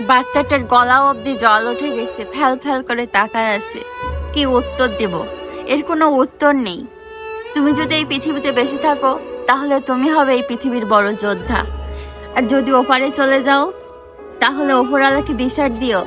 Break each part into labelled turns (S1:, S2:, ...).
S1: বাচ্চাটার গলা অবধি জল উঠে গেছে, ফ্যাল ফ্যাল করে তাকায় আছে। কি উত্তর দেব? এর কোনো উত্তর নেই। তুমি যদি এই পৃথিবীতে বেঁচে থাকো, তাহলে তুমি হবে এই পৃথিবীর বড় যোদ্ধা। আর যদি ওপারে চলে যাও, তাহলে ওপরওয়ালাকে বিচার দিও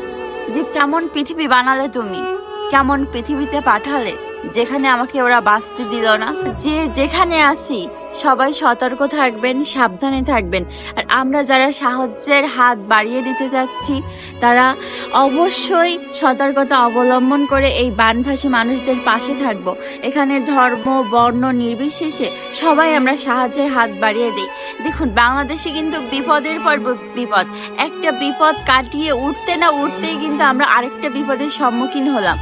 S1: যে কেমন পৃথিবী বানালে তুমি, কেমন পৃথিবীতে পাঠালে। যেখানে আমাকে ওরা বাঁচতে দিল না। যে যেখানে আসি সবাই সতর্ক থাকবেন, সাবধানে থাকবেন। আর আমরা যারা সাহায্যের হাত বাড়িয়ে দিতে যাচ্ছি, তারা অবশ্যই সতর্কতা অবলম্বন করে এই বানভাসী মানুষদের পাশে থাকব। এখানে ধর্ম, বর্ণ নির্বিশেষে সবাই আমরা সাহায্যের হাত বাড়িয়ে দিই। দেখুন, বাংলাদেশে কিন্তু বিপদের পর বিপদ। একটা বিপদ কাটিয়ে উঠতে না উঠতেই কিন্তু আমরা আরেকটা বিপদের সম্মুখীন হলাম।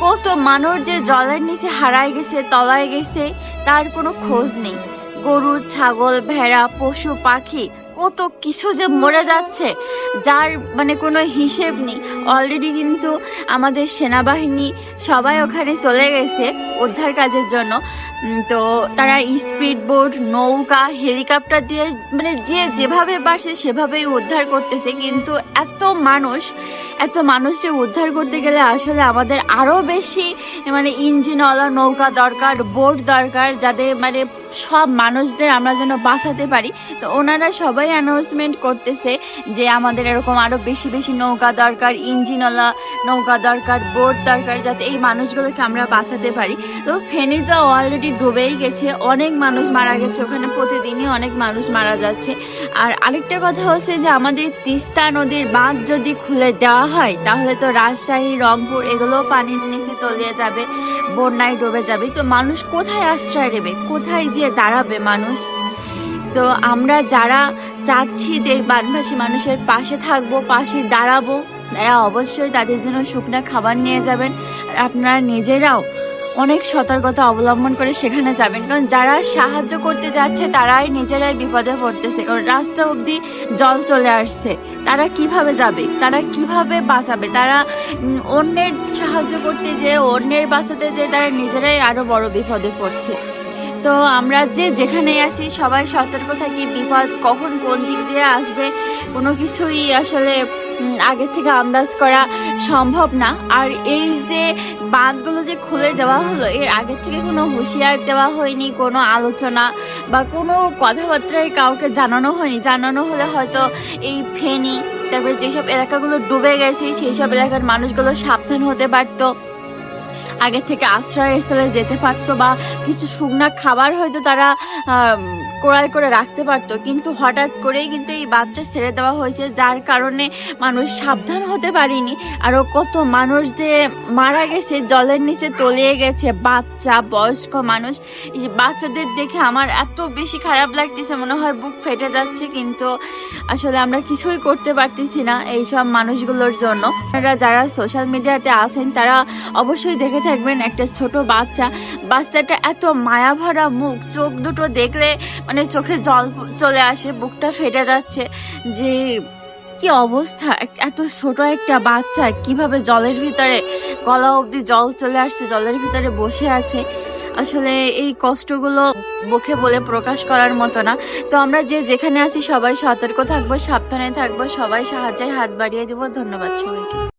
S1: কত মানুষ যে জলের নিচে হারায় গেছে, তলায় গেছে, তার কোনো খোঁজ নেই। গরু, ছাগল, ভেড়া, পশু, পাখি কত কিছু যে মরে যাচ্ছে, যার মানে কোনো হিসেব নেই। অলরেডি কিন্তু আমাদের সেনাবাহিনী সবাই ওখানে চলে গেছে উদ্ধার কাজের জন্য। তো তারা স্পিড বোট, নৌকা, হেলিকপ্টার দিয়ে মানে যে যেভাবে পারছে সেভাবেই উদ্ধার করতেছে। কিন্তু এত মানুষ, এত মানুষকে উদ্ধার করতে গেলে আসলে আমাদের আরও বেশি মানে ইঞ্জিনওয়ালা নৌকা দরকার, বোট দরকার, যাদের মানে সব মানুষদের আমরা যেন বাঁচাতে পারি। তো ওনারা সবাই অ্যানাউন্সমেন্ট করতেছে যে আমাদের এরকম আরও বেশি বেশি নৌকা দরকার ইঞ্জিনওয়ালা নৌকা দরকার বোট দরকার, যাতে এই মানুষগুলোকে আমরা বাঁচাতে পারি। তো ফেনী তো অলরেডি ডুবেই গেছে, অনেক মানুষ মারা গেছে, ওখানে প্রতিদিনই অনেক মানুষ মারা যাচ্ছে। আর আরেকটা কথা হচ্ছে যে আমাদের তিস্তা নদীর বাঁধ যদি খুলে দেওয়া হয়, তাহলে তো রাজশাহী, রংপুর এগুলোও পানির নিচে তলিয়ে যাবে, বন্যায় ডুবে যাবে। তো মানুষ কোথায় আশ্রয় নেবে? কোথায় গিয়ে দাঁড়াবে মানুষ। তো আমরা যারা চাচ্ছি যে বানভাসী মানুষের পাশে থাকব, পাশে দাঁড়াবো, তারা অবশ্যই তাদের জন্য শুকনা খাবার নিয়ে যাবেন। আর আপনারা নিজেরাও অনেক সতর্কতা অবলম্বন করে সেখানে যাবেন। কারণ যারা সাহায্য করতে যাচ্ছে, তারাই নিজেরাই বিপদে পড়তেছে। কারণ রাস্তা অবধি জল চলে আসছে। তারা কীভাবে যাবে? তারা কীভাবে বাঁচাবে? তারা অন্যের সাহায্য করতে যে অন্যের বাঁচাতে যে তারা নিজেরাই আরও বড় বিপদে পড়ছে। তো আমরা যে যেখানে আছি, সবাই সতর্ক থাকি, বিপদ কখন কোন দিক দিয়ে আসবে, কোনো কিছুই আসলে আগে থেকে আন্দাজ করা সম্ভব না। আর এই যে বাঁধগুলো যে খুলে দেওয়া হলো, এর আগে থেকে কোনো হুঁশিয়ার দেওয়া হয়নি, কোনো আলোচনা বা কোনো কথাবার্তায় কাউকে জানানো হয়নি। জানানো হলে হয়তো এই ফেনি, তারপরে যেসব এলাকাগুলো ডুবে গেছে সেই সব এলাকার মানুষগুলো সাবধান হতে পারতো। আগে থেকে আশ্রয়স্থলে যেতে পারতো বা কিছু শুকনা খাবার হয়তো তারা ক্রয় করে রাখতে পারতো। কিন্তু হঠাৎ করেই কিন্তু এই বাদটা ছেড়ে দেওয়া হয়েছে, যার কারণে মানুষ সাবধান হতে পারেনি। আরও কত মানুষ যে মারা গেছে, জলের নিচে তলিয়ে গেছে, বাচ্চা, বয়স্ক মানুষ। বাচ্চাদের দেখে আমার এত বেশি খারাপ লাগতেছে, মনে হয় বুক ফেটে যাচ্ছে, কিন্তু আসলে আমরা কিছুই করতে পারতেছি না এইসব মানুষগুলোর জন্য। যারা সোশ্যাল মিডিয়াতে আছেন, তারা অবশ্যই দেখে থাকবেন একটা ছোট বাচ্চা। বাচ্চাটা এত মায়া ভরা মুখ, চোখ দুটো দেখলে মানে চোখে জল চলে আসে, বুকটা ফেটে যাচ্ছে। যে কি অবস্থা এত ছোট একটা বাচ্চা, কীভাবে জলের ভিতরে গলা অবধি জল চলে আসছে, জলের ভিতরে বসে আছে। আসলে এই কষ্টগুলো মুখে বলে প্রকাশ করার মতো না। তো আমরা যে যেখানে আছি সবাই সতর্ক থাকব, সাবধানে থাকব, সবাই সাহায্যের হাত বাড়িয়ে দেবো। ধন্যবাদ সবাইকে।